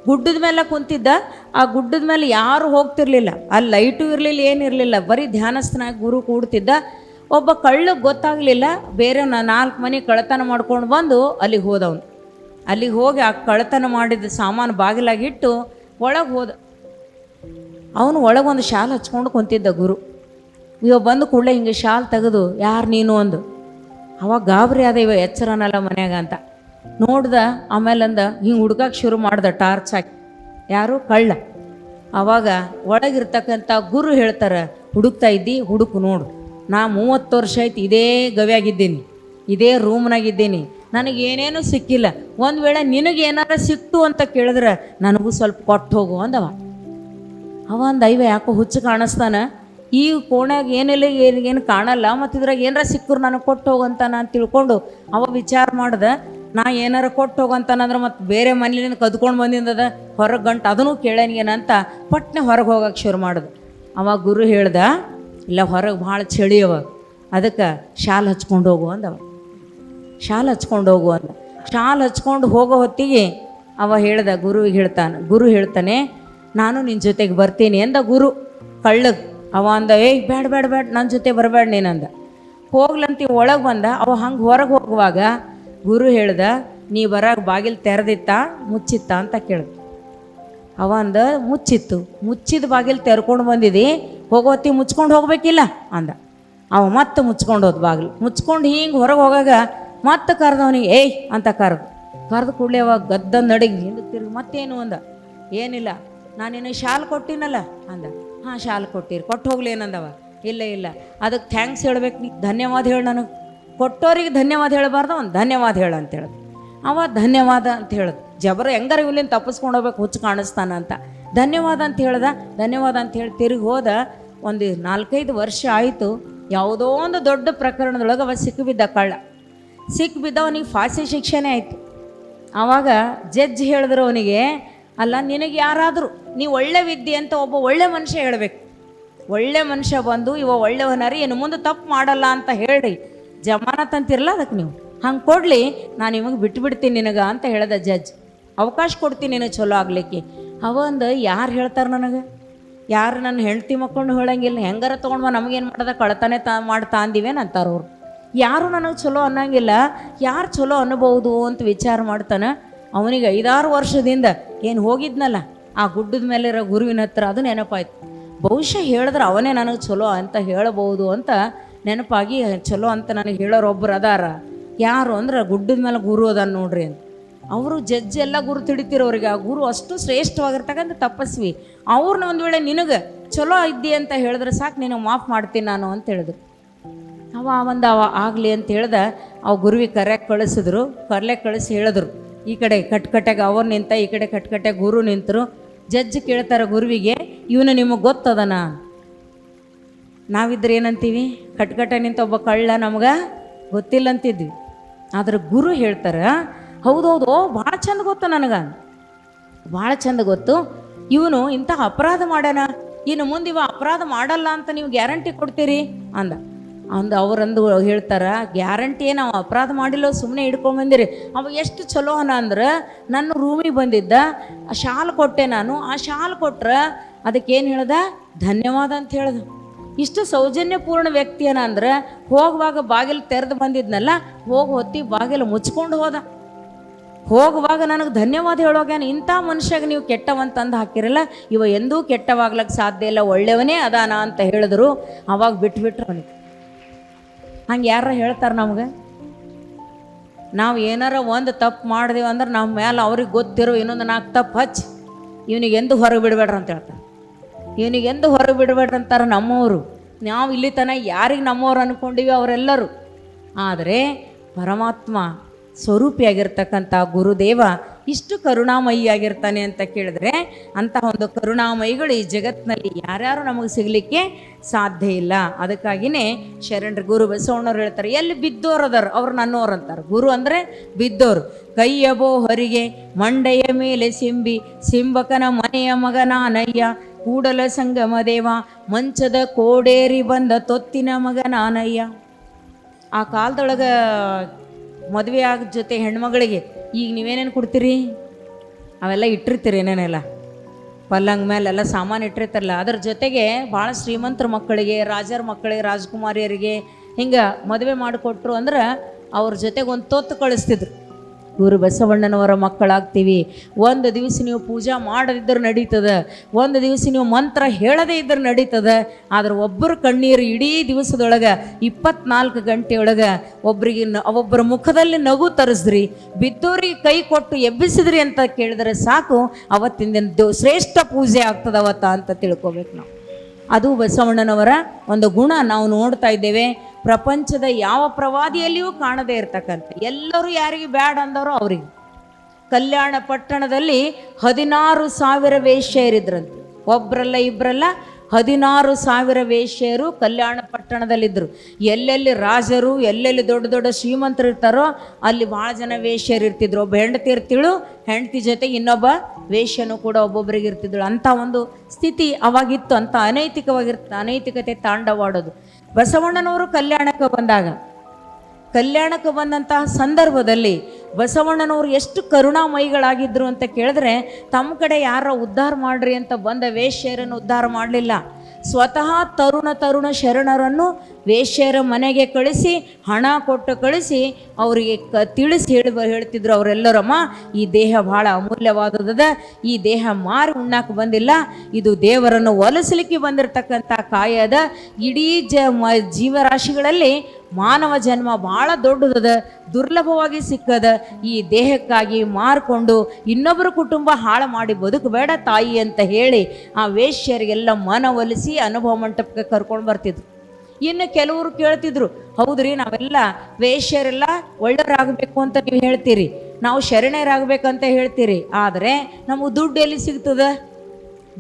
ಗುಡ್ಡದ ಮೇಲೆ ಕುಂತಿದ್ದ, ಆ ಗುಡ್ಡದ ಮೇಲೆ ಯಾರು ಹೋಗ್ತಿರ್ಲಿಲ್ಲ. ಅಲ್ಲಿ ಲೈಟು ಇರಲಿಲ್ಲ ಏನಿರಲಿಲ್ಲ ಬರೀ ಧ್ಯಾನಸ್ಥನಾಗಿ ಗುರು ಕೂಡ್ತಿದ್ದ. ಒಬ್ಬ ಕಳ್ಳು ಗೊತ್ತಾಗಲಿಲ್ಲ. ಬೇರೆ ನಾಲ್ಕು ಮನೆ ಕಳ್ಳತನ ಮಾಡ್ಕೊಂಡು ಬಂದು ಅಲ್ಲಿಗೆ ಹೋದವನು. ಅಲ್ಲಿಗೆ ಹೋಗಿ ಆ ಕಳ್ಳತನ ಮಾಡಿದ ಸಾಮಾನು ಬಾಗಿಲಾಗಿಟ್ಟು ಒಳಗೆ ಹೋದ. ಅವನು ಒಳಗೊಂದು ಶಾಲ್ ಹಚ್ಕೊಂಡು ಕುಂತಿದ್ದ ಗುರು. ಇವ ಬಂದು ಕೂಡಲೇ ಹಿಂಗೆ ಶಾಲ್ ತೆಗೆದು, ಯಾರು ನೀನು? ಅಂದು. ಅವಾಗ ಗಾಬರಿ ಆದ ಇವ ಎಚ್ಚರನಲ್ಲ ಮನ್ಯಾಗ ಅಂತ. ನೋಡ್ದ ಆಮೇಲೆ ಅಂದ ಹಿಂಗೆ ಹುಡ್ಕಕ್ಕೆ ಶುರು ಮಾಡ್ದೆ ಟಾರ್ಚ್ ಹಾಕಿ. ಯಾರು ಕಳ್ಳ. ಅವಾಗ ಒಳಗಿರ್ತಕ್ಕಂಥ ಗುರು ಹೇಳ್ತಾರೆ, ಹುಡುಕ್ತಾ ಇದ್ದಿ, ಹುಡುಕು ನೋಡು. ನಾ ಮೂವತ್ತು ವರ್ಷ ಆಯ್ತು ಇದೇ ಗವಿಯಾಗಿದ್ದೀನಿ, ಇದೇ ರೂಮ್ನಾಗಿದ್ದೀನಿ. ನನಗೆ ಏನೇನೂ ಸಿಕ್ಕಿಲ್ಲ. ಒಂದು ವೇಳೆ ನಿನಗೇನಾರ ಸಿಕ್ತು ಅಂತ ಕೇಳಿದ್ರೆ, ನನಗೂ ಸ್ವಲ್ಪ ಕೊಟ್ಟು ಹೋಗು ಅಂದವ. ಅವ ಅಂದ ಐವ ಯಾಕೋ ಹುಚ್ಚು ಕಾಣಿಸ್ತಾನೆ? ಈ ಕೋಣಾಗ ಏನಿಲ್ಲ, ಏನು ಏನು ಕಾಣಲ್ಲ ಮತ್ತು ಇದ್ರಾಗ ಏನಾರ ಸಿಕ್ಕರು ನನಗೆ ಕೊಟ್ಟು ಹೋಗಂತ ನಾನು ತಿಳ್ಕೊಂಡು ಅವ ವಿಚಾರ ಮಾಡ್ದೆ. ನಾ ಏನಾರ ಕೊಟ್ಟು ಹೋಗಂತಾನಂದ್ರೆ ಮತ್ತು ಬೇರೆ ಮನೇಲಿಂದ ಕದ್ಕೊಂಡು ಬಂದಿಂದದ, ಹೊರಗೆ ಗಂಟು ಅದನ್ನು ಕೇಳನಿಗೇನಂತ ಪಟ್ನೆ ಹೊರಗೆ ಹೋಗಕ್ಕೆ ಶುರು ಮಾಡ್ದೆ. ಅವ ಗುರು ಹೇಳ್ದ, ಇಲ್ಲ ಹೊರಗೆ ಭಾಳ ಚಳಿ ಅವ, ಅದಕ್ಕೆ ಶಾಲ್ ಹಚ್ಕೊಂಡು ಹೋಗು ಅಂದವ. ಶಾಲ್ ಹಚ್ಕೊಂಡು ಹೋಗು ಅಂದ. ಶಾಲ್ ಹಚ್ಕೊಂಡು ಹೋಗೋ ಹೊತ್ತಿಗೆ ಅವ ಹೇಳ್ದ ಗುರುವಿಗೆ ಹೇಳ್ತಾನೆ, ಗುರು ಹೇಳ್ತಾನೆ, ನಾನು ನಿನ್ನ ಜೊತೆಗೆ ಬರ್ತೀನಿ ಅಂದ ಗುರು. ಕಳ್ಳಗ್, ಅವ ಅಂದ, ಏಯ್ ಬೇಡ ಬೇಡ ಬೇಡ ನನ್ನ ಜೊತೆ ಬರಬೇಡ ನೀನಂದ ಹೋಗ್ಲಂತಿ ಒಳಗೆ ಬಂದ, ಅವ ಹಂಗೆ ಹೊರಗೆ ಹೋಗುವಾಗ ಗುರು ಹೇಳ್ದ, ನೀ ಬರಾಗ ಬಾಗಿಲು ತೆರೆದಿತ್ತ, ಮುಚ್ಚಿತ್ತ ಅಂತ ಕೇಳ್ದ. ಅವ ಅಂದ, ಮುಚ್ಚಿತ್ತು. ಮುಚ್ಚಿದ ಬಾಗಿಲು ತೆರ್ಕೊಂಡು ಬಂದಿದ್ದಿ ಹೋಗೋತಿ ಮುಚ್ಕೊಂಡು ಹೋಗ್ಬೇಕಿಲ್ಲ ಅಂದ. ಅವ ಮತ್ತೆ ಮುಚ್ಕೊಂಡು ಹೋದ ಬಾಗಿಲು. ಮುಚ್ಕೊಂಡು ಹಿಂಗೆ ಹೊರಗೆ ಹೋಗಾಗ ಮತ್ತೆ ಕರೆದವನಿಗೆ, ಏಯ್ ಅಂತ ಕರೆದು. ಕರೆದು ಕೂಡಲೇ ಅವಾಗ ಗದ್ದ ನಡಿಗೆ ಹಿಂದಕ್ಕೆ ತಿರುಗಿ ಮತ್ತೇನು ಅಂದ. ಏನಿಲ್ಲ ನಾನು ನಾನೇನು ಶಾಲ್ ಕೊಟ್ಟಿನಲ್ಲ ಅಂದ. ಹಾಂ, ಶಾಲ್ ಕೊಟ್ಟಿರಿ, ಕೊಟ್ಟು ಹೋಗ್ಲಿ ಏನಂದವ. ಇಲ್ಲ ಇಲ್ಲ. ಅದಕ್ಕೆ ಥ್ಯಾಂಕ್ಸ್ ಹೇಳ್ಬೇಕು ನೀ, ಧನ್ಯವಾದ ಹೇಳಿ ನನಗೆ. ಕೊಟ್ಟೋರಿಗೆ ಧನ್ಯವಾದ ಹೇಳಬಾರ್ದು, ಅವ್ನು ಧನ್ಯವಾದ ಹೇಳ ಅಂತ ಹೇಳಿದ್ರು ಅವ ಧನ್ಯವಾದ ಅಂತ ಹೇಳಿದ. ಜಬರ ಹೆಂಗಾರ ಇವ್ಲಿಂದ ತಪ್ಪಿಸ್ಕೊಂಡು ಹೋಗ್ಬೇಕು, ಹುಚ್ಚು ಕಾಣಿಸ್ತಾನ ಅಂತ. ಧನ್ಯವಾದ ಅಂತ ಹೇಳ್ದ, ಧನ್ಯವಾದ ಅಂತ ಹೇಳಿ ತಿರುಗಿ ಹೋದ, ಒಂದು ನಾಲ್ಕೈದು ವರ್ಷ ಆಯಿತು, ಯಾವುದೋ ಒಂದು ದೊಡ್ಡ ಪ್ರಕರಣದೊಳಗೆ ಅವ ಸಿಕ್ಕಿಬಿದ್ದ ಕಳ್ಳ. ಸಿಕ್ಕಿಬಿದ್ದ ಅವನಿಗೆ ಫಾಸಿ ಶಿಕ್ಷೆನೇ ಆಯಿತು. ಆವಾಗ ಜಡ್ಜ್ ಹೇಳಿದ್ರು ಅವನಿಗೆ, ಅಲ್ಲ, ನಿನಗೆ ಯಾರಾದರೂ ನೀವು ಒಳ್ಳೆ ವಿದ್ಯೆ ಅಂತ ಒಬ್ಬ ಒಳ್ಳೆ ಮನುಷ್ಯ ಹೇಳಬೇಕು. ಒಳ್ಳೆ ಮನುಷ್ಯ ಬಂದು, ಇವ ಒಳ್ಳೆಯವನರಿ ಇನ್ನು ಮುಂದೆ ತಪ್ಪು ಮಾಡಲ್ಲ ಅಂತ ಹೇಳಿ ಜಮಾನತ್ ಅಂತಿರಲ್ಲ ಅದಕ್ಕೆ ನೀವು? ಹಂಗೆ ಕೊಡಲಿ, ನಾನು ನಿಮಗೆ ಬಿಟ್ಬಿಡ್ತೀನಿ ನಿನಗೆ ಅಂತ ಹೇಳಿದೆ ಜಡ್ಜ್. ಅವಕಾಶ ಕೊಡ್ತೀನಿ ನಿನಗೆ ಚಲೋ ಆಗ್ಲಿಕ್ಕೆ. ಅವ ಅಂದ, ಯಾರು ಹೇಳ್ತಾರೆ ನನಗೆ? ಯಾರು ನನ್ನ ಹೆಂಡ್ತಿ ಮಕ್ಕಳು ಹೇಳಂಗಿಲ್ಲ ಹೆಂಗಾರ ತೊಗೊಂಡು ನಮಗೇನು ಮಾಡ್ದೆ ಕಳತಾನೆ ತಾ ಮಾಡಿ ತಾಂದಿವೇನು ಅಂತಾರೆ ಅವ್ರು. ಯಾರು ನನಗೆ ಚಲೋ ಅನ್ನಂಗಿಲ್ಲ, ಯಾರು ಚಲೋ ಅನ್ನಬಹುದು ಅಂತ ವಿಚಾರ ಮಾಡ್ತಾನೆ. ಅವನಿಗೆ ಐದಾರು ವರ್ಷದಿಂದ ಏನು ಹೋಗಿದ್ನಲ್ಲ, ಆ ಗುಡ್ಡದ ಮೇಲೆ ಇರೋ ಗುರುವಿನ ಹತ್ರ ಅದು ನೆನಪಾಯ್ತು. ಬಹುಶಃ ಹೇಳಿದ್ರೆ ಅವನೇ ನನಗೆ ಚಲೋ ಅಂತ ಹೇಳಬಹುದು ಅಂತ ನೆನಪಾಗಿ ಚಲೋ ಅಂತ ನನಗೆ ಹೇಳೋರು ಒಬ್ಬರು ಅದಾರ. ಯಾರು ಅಂದ್ರೆ ಗುಡ್ಡದ ಮೇಲೆ ಗುರು ಅದ ನೋಡ್ರಿ ಅಂತ. ಅವರು ಜಡ್ಜ್ ಎಲ್ಲ ಗುರು ತಿಳಿತಿರೋ ಅವ್ರಿಗೆ ಆ ಗುರು ಅಷ್ಟು ಶ್ರೇಷ್ಠವಾಗಿರ್ತಕ್ಕಂಥ ತಪಸ್ವಿ. ಅವ್ರನ್ನ ಒಂದು ವೇಳೆ ನಿನಗೆ ಚಲೋ ಇದ್ದಿ ಅಂತ ಹೇಳಿದ್ರೆ ಸಾಕು ನಿನಗೆ ಮಾಫ್ ಮಾಡ್ತೀನಿ ನಾನು ಅಂತ ಹೇಳಿದ್ರು. ಅವ ಒಂದು ಅವ ಆಗಲಿ ಅಂತ ಹೇಳ್ದ, ಅವ ಗುರುವಿಗೆ ಕರೆ ಕಳಿಸಿದ್ರು, ಕರ್ಲೆ ಕಳಿಸಿ ಹೇಳಿದ್ರು. ಈ ಕಡೆ ಕಟ್ಕಟ್ಟೆಗೆ ಅವ್ರು ನಿಂತ, ಈ ಕಡೆ ಕಟ್ಕಟ್ಟೆಗೆ ಗುರು ನಿಂತರು. ಜಡ್ಜ್ ಕೇಳ್ತಾರೆ ಗುರುವಿಗೆ, ಇವನು ನಿಮಗೆ ಗೊತ್ತದನ? ನಾವಿದ್ರೆ ಏನಂತೀವಿ? ಕಟ್ಕಟ ನಿಂತ ಒಬ್ಬ ಕಳ್ಳ ನಮ್ಗೆ ಗೊತ್ತಿಲ್ಲ ಅಂತಿದ್ವಿ ಆದ್ರೆ ಗುರು ಹೇಳ್ತಾರೆ, ಹೌದೌದು, ಭಾಳ ಚಂದ ಗೊತ್ತು ನನಗೆ. ಭಾಳ ಚಂದ ಗೊತ್ತು. ಇವನು ಇಂಥ ಅಪರಾಧ ಮಾಡ್ಯಾನ. ಇನ್ನು ಮುಂದೆ ಇವ ಅಪರಾಧ ಮಾಡಲ್ಲ ಅಂತ ನೀವು ಗ್ಯಾರಂಟಿ ಕೊಡ್ತೀರಿ? ಅಂದ. ಅಂದ ಅವರಂದು ಹೇಳ್ತಾರ, ಗ್ಯಾರಂಟಿ ಏನು ಅವ ಅಪರಾಧ ಮಾಡಿಲ್ಲ ಸುಮ್ಮನೆ ಹಿಡ್ಕೊಂಬಂದಿರಿ ಅವ ಎಷ್ಟು ಚಲೋ ಅನ ಅಂದ್ರೆ ನನ್ನ ರೂಮಿಗೆ ಬಂದಿದ್ದ, ಆ ಶಾಲ್ ಕೊಟ್ಟೆ ನಾನು. ಆ ಶಾಲ್ ಕೊಟ್ರೆ ಅದಕ್ಕೇನು ಹೇಳ್ದೆ? ಧನ್ಯವಾದ ಅಂತ ಹೇಳ್ದ. ಇಷ್ಟು ಸೌಜನ್ಯಪೂರ್ಣ ವ್ಯಕ್ತಿಯನ ಅಂದ್ರೆ ಹೋಗುವಾಗ ಬಾಗಿಲು ತೆರೆದು ಬಂದಿದ್ನಲ್ಲ, ಹೋಗಿ ಹೊತ್ತಿ ಬಾಗಿಲು ಮುಚ್ಕೊಂಡು ಹೋದ. ಹೋಗುವಾಗ ನನಗೆ ಧನ್ಯವಾದ ಹೇಳೋಗ್ಯಾನ ಇಂಥ ಮನುಷ್ಯಾಗ ನೀವು ಕೆಟ್ಟವಂತಂದು ಹಾಕಿರಲ್ಲ, ಇವ ಎಂದೂ ಕೆಟ್ಟವಾಗ್ಲಕ್ಕೆ ಸಾಧ್ಯ ಇಲ್ಲ, ಒಳ್ಳೆಯವನೇ ಅದಾನ ಅಂತ ಹೇಳಿದ್ರು, ಅವಾಗ ಬಿಟ್ಬಿಟ್ರು ಅವನಿಗೆ. ಹಂಗೆ ಯಾರ ಹೇಳ್ತಾರೆ ನಮ್ಗೆ? ನಾವು ಏನಾರ ಒಂದು ತಪ್ಪು ಮಾಡಿದೆವು ಅಂದ್ರೆ ನಮ್ಮ ಮೇಲೆ ಅವ್ರಿಗೆ ಗೊತ್ತಿರೋ ಇನ್ನೊಂದು ನಾಲ್ಕು ತಪ್ಪು ಹಚ್ಚಿ, ಇವನಿಗೆ ಎಂದು ಹೊರಗೆ ಬಿಡಬೇಡ್ರಿ ಅಂತ ಹೇಳ್ತಾರೆ. ಇವನಿಗೆ ಎಂದು ಹೊರಗೆ ಬಿಡಬೇಡ್ರಿ ಅಂತಾರೆ ನಮ್ಮವರು. ನಾವು ಇಲ್ಲಿ ತನಕ ಯಾರಿಗೆ ನಮ್ಮವ್ರು ಅಂದ್ಕೊಂಡಿವಿ ಅವರೆಲ್ಲರೂ. ಆದರೆ ಪರಮಾತ್ಮ ಸ್ವರೂಪಿಯಾಗಿರ್ತಕ್ಕಂಥ ಗುರುದೇವ ಇಷ್ಟು ಕರುಣಾಮಯಿಯಾಗಿರ್ತಾನೆ ಅಂತ ಕೇಳಿದ್ರೆ ಅಂತಹ ಒಂದು ಕರುಣಾಮಯಿಗಳು ಈ ಜಗತ್ತಿನಲ್ಲಿ ಯಾರ್ಯಾರು ನಮಗೆ ಸಿಗಲಿಕ್ಕೆ ಸಾಧ್ಯ ಇಲ್ಲ. ಅದಕ್ಕಾಗಿಯೇ ಶರಣರು ಗುರು ಬಸವಣ್ಣವ್ರು ಹೇಳ್ತಾರೆ, ಎಲ್ಲಿ ಬಿದ್ದೋರು ಅದಾರ? ಅವ್ರು ನನ್ನೋರು ಅಂತಾರೆ. ಗುರು ಅಂದರೆ ಬಿದ್ದೋರು. ಕೈಯಬೋ ಹೊರಿಗೆ, ಮಂಡೆಯ ಮೇಲೆ ಸಿಂಬಿ, ಸಿಂಬಕನ ಮನೆಯ ಮಗನಾನಯ್ಯ ಕೂಡಲ ಸಂಗಮ ದೇವ, ಮಂಚದ ಕೋಡೇರಿ ಬಂದ ತೊತ್ತಿನ ಮಗ ನಾನಯ್ಯ. ಆ ಕಾಲದೊಳಗ ಮದುವೆ ಆಗ ಜೊತೆ ಹೆಣ್ಮಗಳಿಗೆ ಈಗ ನೀವೇನೇನು ಕೊಡ್ತೀರಿ? ಅವೆಲ್ಲ ಇಟ್ಟಿರ್ತೀರಿ ಏನೇನೆಲ್ಲ? ಪಲ್ಲಂಗ್ ಮೇಲೆಲ್ಲ ಸಾಮಾನು ಇಟ್ಟಿರ್ತಾರಲ್ಲ, ಅದ್ರ ಜೊತೆಗೆ ಭಾಳ ಶ್ರೀಮಂತರ ಮಕ್ಕಳಿಗೆ, ರಾಜರ ಮಕ್ಕಳಿಗೆ, ರಾಜಕುಮಾರಿಯರಿಗೆ ಹಿಂಗೆ ಮದುವೆ ಮಾಡಿಕೊಟ್ರು ಅಂದ್ರೆ ಅವ್ರ ಜೊತೆಗೆ ಒಂದು ತೊತ್ತು ಕಳಿಸ್ತಿದ್ರು. ಗುರು ಬಸವಣ್ಣನವರ ಮಕ್ಕಳಾಗ್ತೀವಿ. ಒಂದು ದಿವಸ ನೀವು ಪೂಜಾ ಮಾಡದಿದ್ದರೆ ನಡೀತದೆ. ಒಂದು ದಿವಸ ನೀವು ಮಂತ್ರ ಹೇಳದೇ ಇದ್ದರೆ ನಡೀತದೆ. ಆದ್ರೆ ಒಬ್ಬರು ಕಣ್ಣೀರು ಇಡೀ ದಿವಸದೊಳಗೆ, ಇಪ್ಪತ್ನಾಲ್ಕು ಗಂಟೆಯೊಳಗೆ ಒಬ್ಬರಿಗೆ ಒಬ್ಬರ ಮುಖದಲ್ಲಿ ನಗು ತರಿಸ್ರಿ ಬಿದ್ದೋರಿಗೆ ಕೈ ಕೊಟ್ಟು ಎಬ್ಬಿಸಿದ್ರಿ ಅಂತ ಕೇಳಿದ್ರೆ ಸಾಕು, ಅವತ್ತಿನ ಶ್ರೇಷ್ಠ ಪೂಜೆ ಆಗ್ತದೆ ಅವತ್ತ ಅಂತ ತಿಳ್ಕೊಬೇಕು ನಾವು. ಅದು ಬಸವಣ್ಣನವರ ಒಂದು ಗುಣ ನಾವು ನೋಡ್ತಾ ಇದ್ದೇವೆ. ಪ್ರಪಂಚದ ಯಾವ ಪ್ರವಾದಿಯಲ್ಲಿಯೂ ಕಾಣದೇ ಇರ್ತಕ್ಕಂಥ, ಎಲ್ಲರೂ ಯಾರಿಗೆ ಬ್ಯಾಡ್ ಅಂದವರು ಅವರಿಗೆ. ಕಲ್ಯಾಣ ಪಟ್ಟಣದಲ್ಲಿ ಹದಿನಾರು ಸಾವಿರ ವೇಶ್ಯರಿದ್ರಂತೆ ಒಬ್ರಲ್ಲ ಇಬ್ಬರಲ್ಲ ಹದಿನಾರು ಸಾವಿರ ವೇಶ್ಯರು ಕಲ್ಯಾಣ ಪಟ್ಟಣದಲ್ಲಿದ್ದರು. ಎಲ್ಲೆಲ್ಲಿ ರಾಜರು, ಎಲ್ಲೆಲ್ಲಿ ದೊಡ್ಡ ದೊಡ್ಡ ಶ್ರೀಮಂತರು ಇರ್ತಾರೋ ಅಲ್ಲಿ ಭಾಳ ಜನ ವೇಶ್ಯರು ಇರ್ತಿದ್ರು ಒಬ್ಬ ಹೆಂಡತಿ ಇರ್ತಿಳು ಹೆಂಡತಿ ಜೊತೆ ಇನ್ನೊಬ್ಬ ವೇಶ್ಯನು ಕೂಡ ಒಬ್ಬೊಬ್ಬರಿಗೆ ಇರ್ತಿದ್ದಳು ಅಂಥ ಒಂದು ಸ್ಥಿತಿ ಅವಾಗಿತ್ತು ಅಂತ ಅನೈತಿಕವಾಗಿರ್ತ, ಅನೈತಿಕತೆ ತಾಂಡವಾಡೋದು. ಬಸವಣ್ಣನವರು ಕಲ್ಯಾಣಕ್ಕೆ ಬಂದಾಗ, ಕಲ್ಯಾಣಕ್ಕೆ ಬಂದಂತಹ ಸಂದರ್ಭದಲ್ಲಿ ಬಸವಣ್ಣನವರು ಎಷ್ಟು ಕರುಣಾಮಯಿಗಳಾಗಿದ್ದರು ಅಂತ ಕೇಳಿದ್ರೆ, ತಮ್ಮ ಕಡೆ ಯಾರ ಉದ್ಧಾರ ಮಾಡ್ರಿ ಅಂತ ಬಂದ ವೇಶ್ಯರನ್ನು ಉದ್ಧಾರ ಮಾಡಲಿಲ್ಲ. ಸ್ವತಃ ತರುಣ ತರುಣ ಶರಣರನ್ನು ವೇಶ್ಯರ ಮನೆಗೆ ಕಳಿಸಿ, ಹಣ ಕೊಟ್ಟು ಕಳಿಸಿ, ಅವರಿಗೆ ಕ, ತಿಳಿಸಿ ಹೇಳಿ ಹೇಳ್ತಿದ್ರು ಅವರೆಲ್ಲರಮ್ಮ. ಈ ದೇಹ ಭಾಳ ಅಮೂಲ್ಯವಾದದ ಈ ದೇಹ ಮಾರಿ ಉಣ್ಣಾಕ ಬಂದಿಲ್ಲ. ಇದು ದೇವರನ್ನು ಒಲಿಸಲಿಕ್ಕೆ ಬಂದಿರತಕ್ಕಂಥ ಕಾಯದ. ಇಡೀ ಜ, ಮ, ಜೀವರಾಶಿಗಳಲ್ಲಿ ಮಾನವ ಜನ್ಮ ಭಾಳ ದೊಡ್ಡದದ, ದುರ್ಲಭವಾಗಿ ಸಿಕ್ಕದ ಈ ದೇಹಕ್ಕಾಗಿ ಮಾರ್ಕೊಂಡು ಇನ್ನೊಬ್ಬರ ಕುಟುಂಬ ಹಾಳು ಮಾಡಿ ಬದುಕಬೇಡ ತಾಯಿ ಅಂತ ಹೇಳಿ ಆ ವೇಶ್ಯರಿಗೆಲ್ಲ ಮನವೊಲಿಸಿ ಅನುಭವ ಮಂಟಪಕ್ಕೆ ಕರ್ಕೊಂಡು ಬರ್ತಿದ್ರು. ಇನ್ನು ಕೆಲವರು ಕೇಳ್ತಿದ್ರು, ಹೌದ್ರಿ ನಾವೆಲ್ಲ ವೇಶ್ಯರೆಲ್ಲ ಒಳ್ಳೆಯರಾಗಬೇಕು ಅಂತ ನೀವು ಹೇಳ್ತೀರಿ, ನಾವು ಶರಣರಾಗಬೇಕಂತ ಹೇಳ್ತೀರಿ, ಆದರೆ ನಮಗೆ ದುಡ್ಡು ಎಲ್ಲಿ ಸಿಗ್ತದ?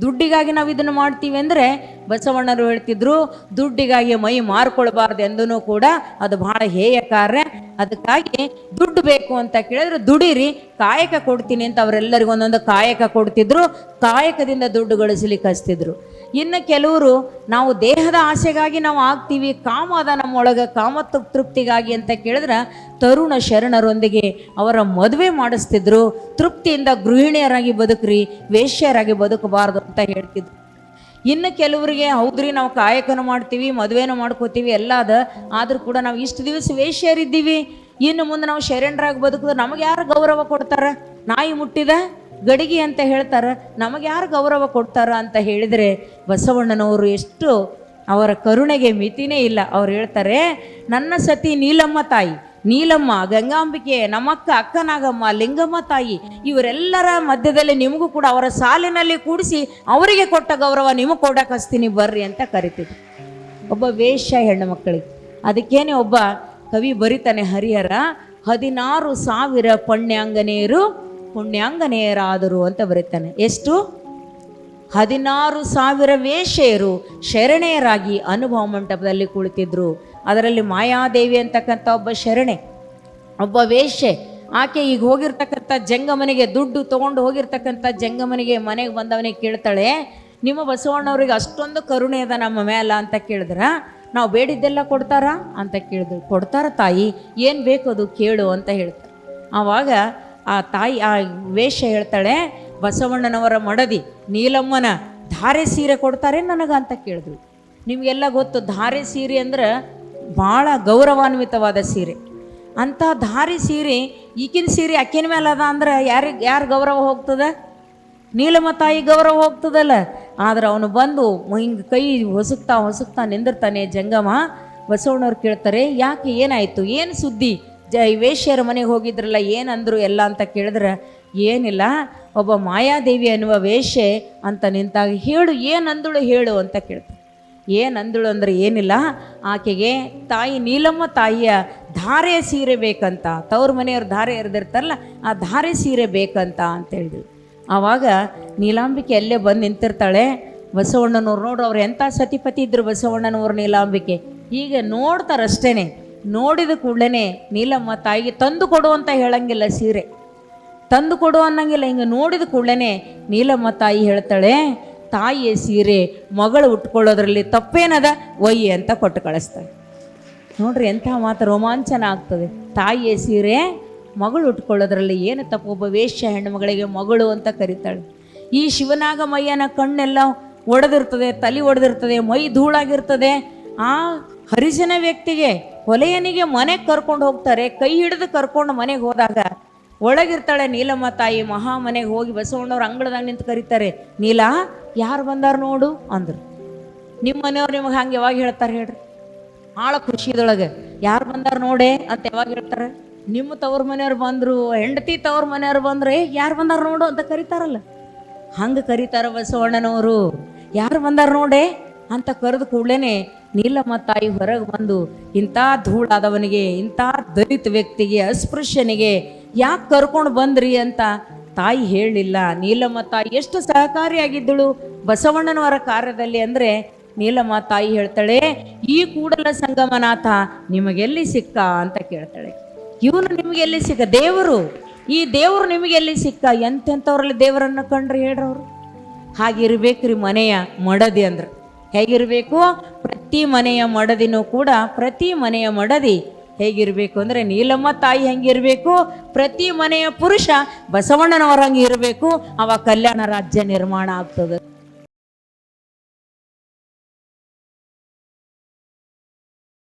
ದುಡ್ಡಿಗಾಗಿ ನಾವು ಇದನ್ನು ಮಾಡ್ತೀವಿ ಅಂದರೆ ಬಸವಣ್ಣರು ಹೇಳ್ತಿದ್ರು, ದುಡ್ಡಿಗಾಗಿ ಮೈ ಮಾರ್ಕೊಳ್ಬಾರ್ದು ಎಂದೂ ಕೂಡ ಅದು ಬಹಳ ಹೇಯ ಕಾರ್ಯ. ಅದಕ್ಕಾಗಿ ದುಡ್ಡು ಬೇಕು ಅಂತ ಕೇಳಿದ್ರೆ ದುಡಿರಿ, ಕಾಯಕ ಕೊಡ್ತೀನಿ ಅಂತ ಅವರೆಲ್ಲರಿಗೂ ಒಂದೊಂದು ಕಾಯಕ ಕೊಡ್ತಿದ್ರು. ಕಾಯಕದಿಂದ ದುಡ್ಡು ಗಳಿಸಲಿಕ್ಕೆ ಹಚ್ತಿದ್ರು. ಇನ್ನು ಕೆಲವರು ನಾವು ದೇಹದ ಆಸೆಗಾಗಿ ನಾವು ಆಗ್ತೀವಿ, ಕಾಮ ಅದ ನಮ್ಮೊಳಗೆ, ಕಾಮ ತೃಪ್ತಿಗಾಗಿ ಅಂತ ಕೇಳಿದ್ರೆ ತರುಣ ಶರಣರೊಂದಿಗೆ ಅವರ ಮದುವೆ ಮಾಡಿಸ್ತಿದ್ರು. ತೃಪ್ತಿಯಿಂದ ಗೃಹಿಣಿಯರಾಗಿ ಬದುಕ್ರಿ, ವೇಶ್ಯರಾಗಿ ಬದುಕಬಾರ್ದು ಅಂತ ಹೇಳ್ತಿದ್ರು. ಇನ್ನು ಕೆಲವರಿಗೆ ಹೌದ್ರಿ, ನಾವು ಕಾಯಕನೂ ಮಾಡ್ತೀವಿ, ಮದುವೆನೂ ಮಾಡ್ಕೋತೀವಿ, ಎಲ್ಲ ಅದ. ಆದರೂ ಕೂಡ ನಾವು ಇಷ್ಟು ದಿವಸ ವೇಶ್ಯರಿದ್ದೀವಿ. ಇನ್ನು ಮುಂದೆ ನಾವು ಶರಣರಾಗಿ ಬದುಕಿದ್ರೆ ನಮಗೆ ಯಾರು ಗೌರವ ಕೊಡ್ತಾರೆ? ನಾಯಿ ಮುಟ್ಟಿದ? ಗಡಿಗೆ ಅಂತ ಹೇಳ್ತಾರೆ, ನಮಗೆ ಯಾರು ಗೌರವ ಕೊಡ್ತಾರ ಅಂತ ಹೇಳಿದರೆ ಬಸವಣ್ಣನವರು ಎಷ್ಟು ಅವರ ಕರುಣೆಗೆ ಮಿತಿನೇ ಇಲ್ಲ. ಅವ್ರು ಹೇಳ್ತಾರೆ, ನನ್ನ ಸತಿ ನೀಲಮ್ಮ ತಾಯಿ, ನೀಲಮ್ಮ, ಗಂಗಾಂಬಿಕೆ, ನಮ್ಮಕ್ಕ, ಅಕ್ಕನಾಗಮ್ಮ, ಲಿಂಗಮ್ಮ ತಾಯಿ, ಇವರೆಲ್ಲರ ಮಧ್ಯದಲ್ಲಿ ನಿಮಗೂ ಕೂಡ ಅವರ ಸಾಲಿನಲ್ಲಿ ಕೂಡಿಸಿ ಅವರಿಗೆ ಕೊಟ್ಟ ಗೌರವ ನಿಮಗೆ ಕೊಡಕ್ಕೆ ಹಸ್ತೀನಿ ಬರ್ರಿ ಅಂತ ಕರಿತೀವಿ ಒಬ್ಬ ವೇಶ್ಯ ಹೆಣ್ಣು ಮಕ್ಕಳಿಗೆ. ಅದಕ್ಕೇನೆ ಒಬ್ಬ ಕವಿ ಬರಿತಾನೆ, ಹರಿಹರ, ಹದಿನಾರು ಸಾವಿರ ಪುಣ್ಯಾಂಗನೆಯರು ಪುಣ್ಯಾಂಗನೆಯರಾದರು ಅಂತ ಬರೀತಾನೆ. ಎಷ್ಟು? ಹದಿನಾರು ಸಾವಿರ ವೇಶ್ಯೆಯರು ಶರಣೆಯರಾಗಿ ಅನುಭವ ಮಂಟಪದಲ್ಲಿ ಕುಳಿತಿದ್ರು. ಅದರಲ್ಲಿ ಮಾಯಾದೇವಿ ಅಂತಕ್ಕಂಥ ಒಬ್ಬ ಶರಣೆ, ಒಬ್ಬ ವೇಷೆ ಆಕೆ ಈಗ ಹೋಗಿರ್ತಕ್ಕಂಥ ಜಂಗಮನಿಗೆ, ದುಡ್ಡು ತೊಗೊಂಡು ಹೋಗಿರ್ತಕ್ಕಂಥ ಜಂಗಮನಿಗೆ ಮನೆಗೆ ಬಂದವನಿಗೆ ಕೇಳ್ತಾಳೆ, ನಿಮ್ಮ ಬಸವಣ್ಣವ್ರಿಗೆ ಅಷ್ಟೊಂದು ಕರುಣೆ ಅದ ನಮ್ಮ ಮ್ಯಾಲ ಅಂತ ಕೇಳಿದ್ರ. ನಾವು ಬೇಡಿದ್ದೆಲ್ಲ ಕೊಡ್ತಾರಾ? ಅಂತ ಕೇಳಿದ್ರು. ಕೊಡ್ತಾರ ತಾಯಿ, ಏನು ಬೇಕದು ಕೇಳು ಅಂತ ಹೇಳ್ತಾರೆ ಆವಾಗ ಆ ತಾಯಿ ಆ ವೇಷ ಹೇಳ್ತಾಳೆ, ಬಸವಣ್ಣನವರ ಮಡದಿ, ನೀಲಮ್ಮನ ಧಾರೆ ಸೀರೆ ಕೊಡ್ತಾರೆ ನನಗೆ ಅಂತ ಕೇಳಿದ್ರು ನಿಮಗೆಲ್ಲ ಗೊತ್ತು, ಧಾರೆ ಸೀರೆ ಅಂದ್ರೆ ಭಾಳ ಗೌರವಾನ್ವಿತವಾದ ಸೀರೆ. ಅಂಥ ಧಾರಿ ಸೀರೆ ಈಗಿನ ಸೀರೆ ಅಕ್ಕಿನ ಮೇಲೆ ಅದ ಅಂದ್ರೆ ಯಾರಿಗೆ ಯಾರು ಗೌರವ ಹೋಗ್ತದೆ? ನೀಲಮ್ಮ ತಾಯಿ ಗೌರವ ಹೋಗ್ತದಲ್ಲ? ಆದ್ರೆ ಅವನು ಬಂದು ಹಿಂಗೆ ಕೈ ಹೊಸಕ್ತಾ ಹೊಸಕ್ತಾ ನಿಂದಿರ್ತಾನೆ ಜಂಗಮ ಬಸವಣ್ಣವ್ರು ಕೇಳ್ತಾರೆ, ಯಾಕೆ ಏನಾಯಿತು? ಏನು ಸುದ್ದಿ? ಜ ಮನೆಗೆ ಹೋಗಿದ್ರಲ್ಲ, ಏನಂದ್ರು ಎಲ್ಲ ಅಂತ ಕೇಳಿದ್ರೆ, ಏನಿಲ್ಲ, ಒಬ್ಬ ಮಾಯಾದೇವಿ ಅನ್ನುವ ವೇಷೆ ಅಂತ ನಿಂತಾಗ, ಹೇಳು, ಏನಂದಳು ಹೇಳು ಅಂತ ಕೇಳ್ತಾರೆ ಏನಂದಳು ಅಂದರೆ ಏನಿಲ್ಲ, ಆಕೆಗೆ, ತಾಯಿ ನೀಲಮ್ಮ, ತಾಯಿಯ ಧಾರೆ ಸೀರೆ ಬೇಕಂತ, ತವ್ರ ಮನೆಯವ್ರ ಧಾರೆ ಎರೆದಿರ್ತಾರಲ್ಲ, ಆ ಧಾರೆ ಸೀರೆ ಬೇಕಂತ ಅಂತ ಹೇಳಿದ್ರು ಆವಾಗ ನೀಲಾಂಬಿಕೆ ಅಲ್ಲೇ ಬಂದು ನಿಂತಿರ್ತಾಳೆ. ಬಸವಣ್ಣನವ್ರು ನೋಡು, ಅವ್ರು ಎಂಥ ಸತಿಪತಿ ಇದ್ರು ಬಸವಣ್ಣನವ್ರು ನೀಲಾಂಬಿಕೆ. ಹೀಗೆ ನೋಡ್ತಾರಷ್ಟೇನೆ. ನೋಡಿದ ಕೂಡಲೇ ನೀಲಮ್ಮ, ತಾಯಿಗೆ ತಂದು ಕೊಡು ಅಂತ ಹೇಳಂಗಿಲ್ಲ ಸೀರೆ. ತಂದು ಕೊಡು ಅನ್ನಂಗಿಲ್ಲ, ಹಿಂಗೆ ನೋಡಿದ ಕೂಡಲೇ ನೀಲಮ್ಮ, ತಾಯಿ ಹೇಳ್ತಾಳೆ, ತಾಯಿಯ ಸೀರೆ ಮಗಳು ಉಟ್ಕೊಳ್ಳೋದ್ರಲ್ಲಿ ತಪ್ಪೇನದ? ಒಯ್ಯಿ ಅಂತ ಕೊಟ್ಟು ಕಳಿಸ್ತಾಳೆ. ನೋಡ್ರಿ ಎಂಥ ಮಾತು ರೋಮಾಂಚನ ಆಗ್ತದೆ. ತಾಯಿಯ ಸೀರೆ ಮಗಳು ಉಟ್ಕೊಳ್ಳೋದ್ರಲ್ಲಿ ಏನು ತಪ್ಪು? ಒಬ್ಬ ವೇಶ್ಯ ಹೆಣ್ಣುಮಗಳಿಗೆ ಮಗಳು ಅಂತ ಕರೀತಾಳೆ. ಈ ಶಿವನಾಗಮಯ್ಯನ ಕಣ್ಣೆಲ್ಲ ಒಡೆದಿರ್ತದೆ, ತಲೆ ಒಡೆದಿರ್ತದೆ, ಮೈ ಧೂಳಾಗಿರ್ತದೆ. ಆ ಹರಿಜನ ವ್ಯಕ್ತಿಗೆ ಹೊಲೆಯನಿಗೆ ಮನೆಗೆ ಕರ್ಕೊಂಡು ಹೋಗ್ತಾರೆ. ಕೈ ಹಿಡಿದು ಕರ್ಕೊಂಡು ಮನೆಗೆ ಹೋದಾಗ ಒಳಗಿರ್ತಾಳೆ ನೀಲಮ್ಮ ತಾಯಿ, ಮಹಾ ಮನೆಗೆ ಹೋಗಿ ಬಸವಣ್ಣವ್ರ ಅಂಗಳದಾಗ ನಿಂತು ಕರೀತಾರೆ, ನೀಲಾ, ಯಾರು ಬಂದಾರ ನೋಡು? ಅಂದ್ರು. ನಿಮ್ಮ ಮನೆಯವ್ರು ನಿಮಗೆ ಹಂಗೆ ಯಾವಾಗ ಹೇಳ್ತಾರೆ ಹೇಳ್ರಿ. ಭಾಳ ಖುಷಿದೊಳಗೆ ಯಾರು ಬಂದಾರ ನೋಡೆ? ಅಂತ ಯಾವಾಗ ಹೇಳ್ತಾರೆ. ನಿಮ್ಮ ತವ್ರ ಮನೆಯವ್ರು ಬಂದರು, ಹೆಂಡತಿ ತವ್ರ ಮನೆಯವ್ರು ಬಂದ್ರೆ ಯಾರು ಬಂದಾರ ನೋಡು? ಅಂತ ಕರೀತಾರಲ್ಲ. ಹಂಗೆ ಕರೀತಾರ ಬಸವಣ್ಣನವರು. ಯಾರು ಬಂದಾರ ನೋಡೆ? ಅಂತ ಕರೆದು ಕೂಡಲೇ ನೀಲಮ್ಮ ತಾಯಿ ಹೊರಗೆ ಬಂದು ಇಂಥ ಧೂಳಾದವನಿಗೆ, ಇಂಥ ದಲಿತ ವ್ಯಕ್ತಿಗೆ, ಅಸ್ಪೃಶ್ಯನಿಗೆ ಯಾಕೆ ಕರ್ಕೊಂಡು ಬಂದ್ರಿ ಅಂತ ತಾಯಿ ಹೇಳಲಿಲ್ಲ ನೀಲಮ್ಮ ತಾಯಿ ಎಷ್ಟು ಸಹಕಾರಿಯಾಗಿದ್ದಳು ಬಸವಣ್ಣನವರ ಕಾರ್ಯದಲ್ಲಿ ಅಂದರೆ ನೀಲಮ್ಮ ತಾಯಿ ಹೇಳ್ತಾಳೆ, ಈ ಕೂಡಲ ಸಂಗಮನಾಥ ನಿಮಗೆಲ್ಲಿ ಸಿಕ್ಕ? ಅಂತ ಕೇಳ್ತಾಳೆ. ಇವನು ನಿಮಗೆಲ್ಲಿ ಸಿಕ್ಕ? ದೇವರು. ಈ ದೇವರು ನಿಮಗೆಲ್ಲಿ ಸಿಕ್ಕ? ಎಂತೆಂಥವ್ರಲ್ಲಿ ದೇವರನ್ನು ಕಂಡ್ರಿ ಹೇಳ್ರಿ ಅವರು? ಹಾಗಿರ್ಬೇಕ್ರಿ ಮನೆಯ ಮಡದಿ ಅಂದ್ರೆ. ಹೇಗಿರಬೇಕು? ಪ್ರತಿ ಮನೆಯ ಮಡದಿನೂ ಕೂಡ ಪ್ರತಿ ಮನೆಯ ಮಡದಿ ಹೇಗಿರಬೇಕು ಅಂದರೆ ನೀಲಮ್ಮ ತಾಯಿ ಹೆಂಗಿರಬೇಕು, ಪ್ರತಿ ಮನೆಯ ಪುರುಷ ಬಸವಣ್ಣನವರ ಹಂಗೆ ಇರಬೇಕು ಅವ ಕಲ್ಯಾಣ ರಾಜ್ಯ ನಿರ್ಮಾಣ ಆಗ್ತದೆ.